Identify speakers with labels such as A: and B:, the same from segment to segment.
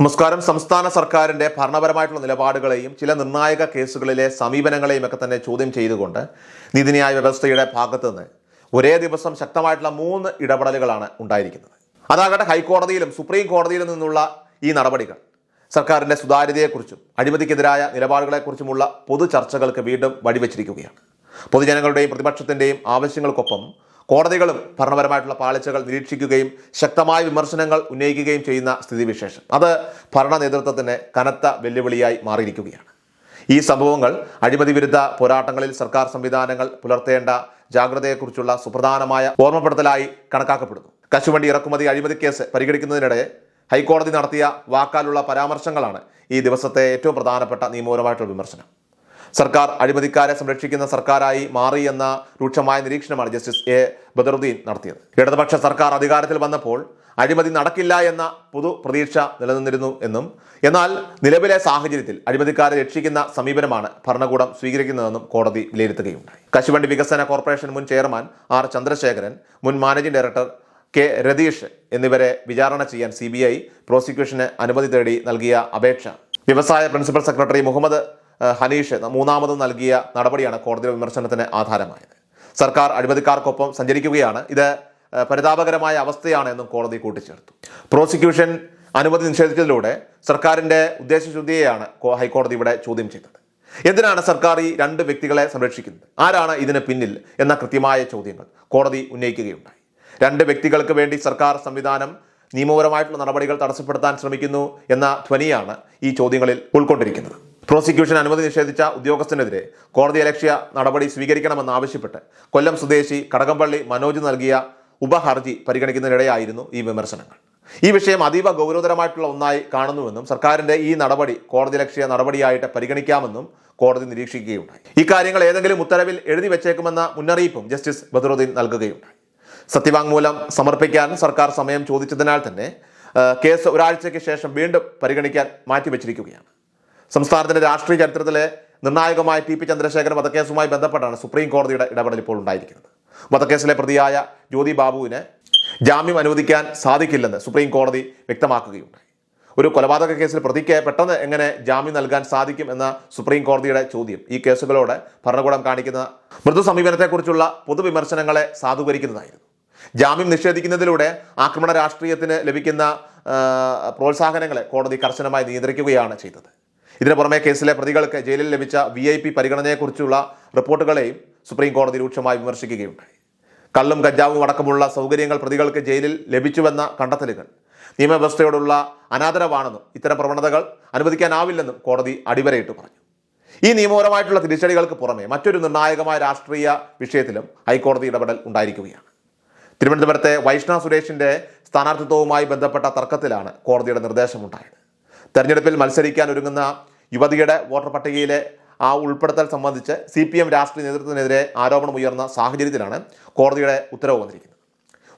A: നമസ്കാരം. സംസ്ഥാന സർക്കാരിന്റെ ഭരണപരമായിട്ടുള്ള നിലപാടുകളെയും ചില നിർണായക കേസുകളിലെ സമീപനങ്ങളെയും ഒക്കെ തന്നെ ചോദ്യം ചെയ്തുകൊണ്ട് നീതിന്യായ വ്യവസ്ഥയുടെ ഭാഗത്ത് നിന്ന് ഒരേ ദിവസം ശക്തമായിട്ടുള്ള മൂന്ന് ഇടപെടലുകളാണ് ഉണ്ടായിരിക്കുന്നത്. അതാകട്ടെ ഹൈക്കോടതിയിലും സുപ്രീം കോടതിയിലും നിന്നുള്ള ഈ നടപടികൾ സർക്കാരിന്റെ സുതാര്യതയെക്കുറിച്ചും അഴിമതിക്കെതിരായ നിലപാടുകളെക്കുറിച്ചുമുള്ള പൊതു ചർച്ചകൾക്ക് വീണ്ടും വഴിവെച്ചിരിക്കുകയാണ്. പൊതുജനങ്ങളുടെയും പ്രതിപക്ഷത്തിന്റെയും ആവശ്യങ്ങൾക്കൊപ്പം കോടതികളും ഭരണപരമായിട്ടുള്ള പാളിച്ചകൾ നിരീക്ഷിക്കുകയും ശക്തമായ വിമർശനങ്ങൾ ഉന്നയിക്കുകയും ചെയ്യുന്ന സ്ഥിതിവിശേഷം. അത് ഭരണ നേതൃത്വത്തിന് കനത്ത വെല്ലുവിളിയായി മാറിയിരിക്കുകയാണ്. ഈ സംഭവങ്ങൾ അഴിമതി വിരുദ്ധ പോരാട്ടങ്ങളിൽ സർക്കാർ സംവിധാനങ്ങൾ പുലർത്തേണ്ട ജാഗ്രതയെക്കുറിച്ചുള്ള സുപ്രധാനമായ ഓർമ്മപ്പെടുത്തലായി കണക്കാക്കപ്പെടുന്നു. കശുവണ്ടി ഇറക്കുമതി അഴിമതി കേസ് പരിഗണിക്കുന്നതിനിടെ ഹൈക്കോടതി നടത്തിയ വാക്കാലുള്ള പരാമർശങ്ങളാണ് ഈ ദിവസത്തെ ഏറ്റവും പ്രധാനപ്പെട്ട നിയമപരമായിട്ടുള്ള വിമർശനം. സർക്കാർ അഴിമതിക്കാരെ സംരക്ഷിക്കുന്ന സർക്കാരായി മാറി എന്ന രൂക്ഷമായ നിരീക്ഷണമാണ് ജസ്റ്റിസ് എ ബദറുദ്ദീൻ നടത്തിയത്. ഇടതുപക്ഷ സർക്കാർ അധികാരത്തിൽ വന്നപ്പോൾ അഴിമതി നടക്കില്ല എന്ന പൊതു പ്രതീക്ഷ നിലനിന്നിരുന്നു എന്നും എന്നാൽ നിലവിലെ സാഹചര്യത്തിൽ അഴിമതിക്കാരെ രക്ഷിക്കുന്ന സമീപനമാണ് ഭരണകൂടം സ്വീകരിക്കുന്നതെന്നും കോടതി വിലയിരുത്തുകയുണ്ടായി. കശുവണ്ടി വികസന കോർപ്പറേഷൻ മുൻ ചെയർമാൻ ആർ ചന്ദ്രശേഖരൻ മുൻ മാനേജിംഗ് ഡയറക്ടർ കെ രതീഷ് എന്നിവരെ വിചാരണ ചെയ്യാൻ സി ബി ഐ പ്രോസിക്യൂഷന് അനുമതി തേടി നൽകിയ അപേക്ഷ. വ്യവസായ പ്രിൻസിപ്പൽ സെക്രട്ടറി മുഹമ്മദ് ഹനീഷ് മൂന്നാമത് നൽകിയ നടപടിയാണ് കോടതിയുടെ വിമർശനത്തിന് ആധാരമായത്. സർക്കാർ അഴിമതിക്കാർക്കൊപ്പം സഞ്ചരിക്കുകയാണ്. ഇത് പരിതാപകരമായ അവസ്ഥയാണ് എന്നും കോടതി കൂട്ടിച്ചേർത്തു. പ്രോസിക്യൂഷൻ അനുമതി നിഷേധിച്ചതിലൂടെ സർക്കാരിന്റെ ഉദ്ദേശശുദ്ധിയെയാണ് ഹൈക്കോടതി ഇവിടെ ചോദ്യം ചെയ്തത്. എന്തിനാണ് സർക്കാർ ഈ രണ്ട് വ്യക്തികളെ സംരക്ഷിക്കുന്നത്? ആരാണ് ഇതിന് പിന്നിൽ എന്ന കൃത്യമായ ചോദ്യങ്ങൾ കോടതി ഉന്നയിക്കുകയുണ്ടായി. രണ്ട് വ്യക്തികൾക്ക് വേണ്ടി സർക്കാർ സംവിധാനം നിയമപരമായിട്ടുള്ള നടപടികൾ തടസ്സപ്പെടുത്താൻ ശ്രമിക്കുന്നു എന്ന ധ്വനിയാണ് ഈ ചോദ്യങ്ങളിൽ ഉൾക്കൊണ്ടിരിക്കുന്നത്. പ്രോസിക്യൂഷൻ അനുമതി നിഷേധിച്ച ഉദ്യോഗസ്ഥനെതിരെ കോടതി അലക്ഷ്യ നടപടി സ്വീകരിക്കണമെന്ന് ആവശ്യപ്പെട്ട് കൊല്ലം സ്വദേശി കടകംപള്ളി മനോജ് നൽകിയ ഉപഹർജി പരിഗണിക്കുന്നതിനിടെയായിരുന്നു ഈ വിമർശനങ്ങൾ. ഈ വിഷയം അതീവ ഗൗരവതരമായിട്ടുള്ള ഒന്നായി കാണുന്നുവെന്നും സർക്കാരിന്റെ ഈ നടപടി കോടതി ലക്ഷ്യ നടപടിയായിട്ട് പരിഗണിക്കാമെന്നും കോടതി നിരീക്ഷിക്കുകയുണ്ടായി. ഇക്കാര്യങ്ങൾ കാര്യങ്ങൾ ഏതെങ്കിലും ഉത്തരവിൽ എഴുതി വെച്ചേക്കുമെന്ന മുന്നറിയിപ്പും ജസ്റ്റിസ് ബദറുദ്ദീൻ നൽകുകയുണ്ടായി. സത്യവാങ്മൂലം സമർപ്പിക്കാൻ സർക്കാർ സമയം ചോദിച്ചതിനാൽ തന്നെ കേസ് ഒരാഴ്ചയ്ക്ക് ശേഷം വീണ്ടും പരിഗണിക്കാൻ മാറ്റിവെച്ചിരിക്കുകയാണ്. സംസ്ഥാനത്തിന്റെ രാഷ്ട്രീയ ചരിത്രത്തിലെ നിർണായകമായ ടി പി ചന്ദ്രശേഖരൻ വധക്കേസുമായി ബന്ധപ്പെട്ടാണ് സുപ്രീം കോടതിയുടെ ഇടപെടൽ ഇപ്പോൾ ഉണ്ടായിരിക്കുന്നത്. വധക്കേസിലെ പ്രതിയായ ജ്യോതി ബാബുവിന് ജാമ്യം അനുവദിക്കാൻ സാധിക്കില്ലെന്ന് സുപ്രീം കോടതി വ്യക്തമാക്കുകയുണ്ടായി. ഒരു കൊലപാതക കേസിൽ പ്രതിക്ക് പെട്ടെന്ന് എങ്ങനെ ജാമ്യം നൽകാൻ സാധിക്കും എന്ന സുപ്രീം കോടതിയുടെ ചോദ്യം ഈ കേസുകളോട് ഭരണകൂടം കാണിക്കുന്ന മൃദു സമീപനത്തെക്കുറിച്ചുള്ള പൊതുവിമർശനങ്ങളെ സാധൂകരിക്കുന്നതായിരുന്നു. ജാമ്യം നിഷേധിക്കുന്നതിലൂടെ ആക്രമണ രാഷ്ട്രീയത്തിന് ലഭിക്കുന്ന പ്രോത്സാഹനങ്ങളെ കോടതി കർശനമായി നിയന്ത്രിക്കുകയാണ് ചെയ്തത്. ഇതിനു പുറമെ കേസിലെ പ്രതികൾക്ക് ജയിലിൽ ലഭിച്ച വി ഐ പി പരിഗണനയെക്കുറിച്ചുള്ള റിപ്പോർട്ടുകളെയും സുപ്രീം കോടതി രൂക്ഷമായി വിമർശിക്കുകയുണ്ടായി കള്ളും കഞ്ചാവും അടക്കമുള്ള സൗകര്യങ്ങൾ പ്രതികൾക്ക് ജയിലിൽ ലഭിച്ചുവെന്ന കണ്ടെത്തലുകൾ നിയമവ്യവസ്ഥയോടുള്ള അനാദരവാണെന്നും ഇത്തരം പ്രവണതകൾ അനുവദിക്കാനാവില്ലെന്നും കോടതി അടിവരയിട്ട് പറഞ്ഞു. ഈ നിയമപരമായിട്ടുള്ള തിരിച്ചടികൾക്ക് പുറമെ മറ്റൊരു നിർണായകമായ രാഷ്ട്രീയ വിഷയത്തിലും ഹൈക്കോടതി ഇടപെടൽ ഉണ്ടായിരിക്കുകയാണ്. തിരുവനന്തപുരത്തെ വൈഷ്ണവ് സുരേഷിന്റെ സ്ഥാനാർത്ഥിത്വവുമായി ബന്ധപ്പെട്ട തർക്കത്തിലാണ് കോടതിയുടെ നിർദ്ദേശമുണ്ടായത്. തെരഞ്ഞെടുപ്പിൽ മത്സരിക്കാൻ ഒരുങ്ങുന്ന യുവതിയുടെ വോട്ടർ പട്ടികയിലെ ആ ഉൾപ്പെടുത്തൽ സംബന്ധിച്ച് സി പി എം രാഷ്ട്രീയ നേതൃത്വത്തിനെതിരെ ആരോപണം ഉയർന്ന സാഹചര്യത്തിലാണ് കോടതിയുടെ ഉത്തരവ് വന്നിരിക്കുന്നത്.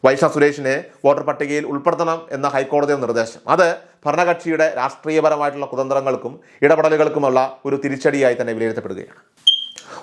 A: വൈഷ സുരേഷിനെ വോട്ടർ പട്ടികയിൽ ഉൾപ്പെടുത്തണം എന്ന ഹൈക്കോടതിയുടെ നിർദ്ദേശം. അത് ഭരണകക്ഷിയുടെ രാഷ്ട്രീയപരമായിട്ടുള്ള കുതന്ത്രങ്ങൾക്കും ഇടപെടലുകൾക്കുമുള്ള ഒരു തിരിച്ചടിയായി തന്നെ വിലയിരുത്തപ്പെടുകയാണ്.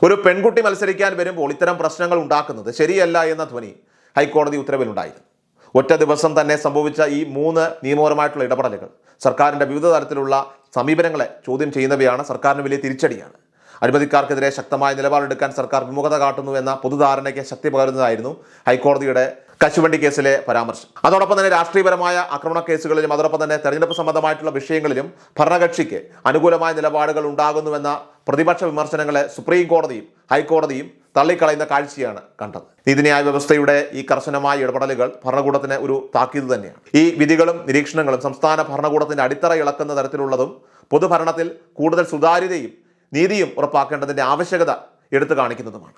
A: ഒരു പെൺകുട്ടി മത്സരിക്കാൻ വരുമ്പോൾ ഇത്തരം പ്രശ്നങ്ങൾ ഉണ്ടാക്കുന്നത് ശരിയല്ല എന്ന ധ്വനി ഹൈക്കോടതി ഉത്തരവിലുണ്ടായിരുന്നു. ഒറ്റ ദിവസം തന്നെ സംഭവിച്ച ഈ മൂന്ന് നിയമപരമായിട്ടുള്ള ഇടപെടലുകൾ. സർക്കാരിന്റെ വിവിധ തരത്തിലുള്ള സമീപനങ്ങളെ ചോദ്യം ചെയ്യുന്നവയാണ് സർക്കാരിന് വലിയ തിരിച്ചടിയാണ്. അഴിമതിക്കാർക്കെതിരെ ശക്തമായ നിലപാടെടുക്കാൻ സർക്കാർ വിമുഖത കാട്ടുന്നു എന്ന പൊതുധാരണയ്ക്ക് ശക്തി പകരുന്നതായിരുന്നു ഹൈക്കോടതിയുടെ കശുവണ്ടി കേസിലെ പരാമർശം. അതോടൊപ്പം തന്നെ രാഷ്ട്രീയപരമായ ആക്രമണ കേസുകളിലും അതോടൊപ്പം തന്നെ തെരഞ്ഞെടുപ്പ് സംബന്ധമായിട്ടുള്ള വിഷയങ്ങളിലും ഭരണകക്ഷിക്ക് അനുകൂലമായ നിലപാടുകൾ ഉണ്ടാകുന്നുവെന്ന പ്രതിപക്ഷ വിമർശനങ്ങളെ സുപ്രീം കോടതിയും ഹൈക്കോടതിയും തള്ളിക്കളയുന്ന കാഴ്ചയാണ് കണ്ടത്. നീതിന്യായ വ്യവസ്ഥയുടെ ഈ കർശനമായ ഇടപെടലുകൾ ഭരണകൂടത്തിന് ഒരു താക്കീത് തന്നെയാണ്. ഈ വിധികളും നിരീക്ഷണങ്ങളും സംസ്ഥാന ഭരണകൂടത്തിന്റെ അടിത്തറ ഇളക്കുന്ന തരത്തിലുള്ളതും പൊതുഭരണത്തിൽ കൂടുതൽ സുതാര്യതയും നീതിയും ഉറപ്പാക്കേണ്ടതിന്റെ ആവശ്യകത എടുത്തു കാണിക്കുന്നതുമാണ്.